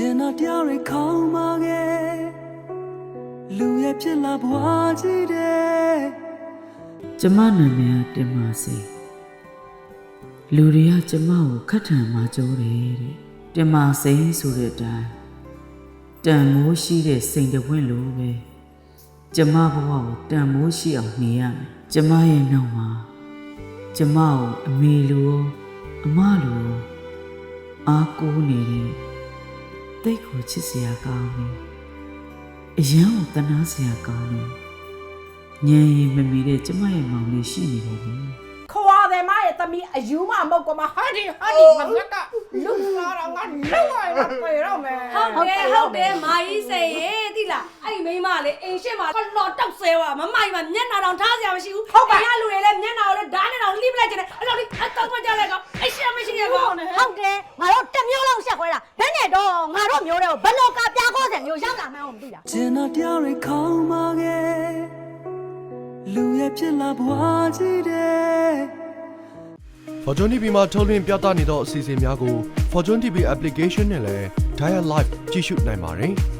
ကျင်နာတရားတွေခေါင်းမာခဲ့လူရဲ့ဖြစ်လာဘွားကြီးတဲ့ကျမနာမည်ကတင်ပါစေလူတွေကကျမကိုခတ်ထန်မှကြိုးတယ်တဲ့တင်ပါစေဆိုတဲ့အတိုင်းတန်မိုးရှိတဲ့စိန်တဝင့်လိုပဲကျမဘဝကိုတန်မိုးရှိအောင်နေရမယ်ကျမရဲ့နောက်မှာကျမကိုအမေလိုရောအမလိုရောအားကိုးနေတဲ့ တိတ်ကိုချစ်စရာကောင်းတယ်အရန်ကိုတနာစရာကောင်းတယ်ညံရင်မမီတဲ့ကျမရဲ့မောင်လေးရှိနေတယ်လေခွာတယ်မရဲ့သမီးအယူမမဟုတ်ကမဟာဒီဟာဒီမငါကလူလာတော့ငါလောက်ရတော့ပြေတော့မယ်ဟုတ်တယ်ဟုတ်တယ်မာကြီးစေရေတိလားအဲ့ဒီမိန်းမလေးအိမ်ရှိမှာခလော်တောက်ဆဲွာမမိုင်မှာမျက်နှာတောင်ထားစရာမရှိဘူးအိမ်ကလူတွေလည်းမျက်နှာကိုလည်းဓာတ်နဲ့တောင်လှိပလိုက်ကြတယ်အဲ့လိုဒီအတော့မကြလိုက်ကောင်အဲ့ရှိမရှိရကောင်ဟုတ်တယ်ငါတို့တစ်မျိုးလုံးရှက်ခွဲတာဘယ်နဲ့ တော့ငါတို့မျိုးတွေကိုဘယ်လိုကပြားခိုးစံမျိုးရောက်လာမှန်းကိုမသိတာကျင်နာတရားတွေခေါင်းမာခဲ့လူရဲ့ဖြစ်လာဘွားကြီးတဲ့ Fortune TV မှာထုတ်လွှင့်ပြသနေသောအစီအစဉ်များကို Fortune TV application နဲ့လည်း Dial Live ကြည့်ရှုနိုင်ပါတယ်။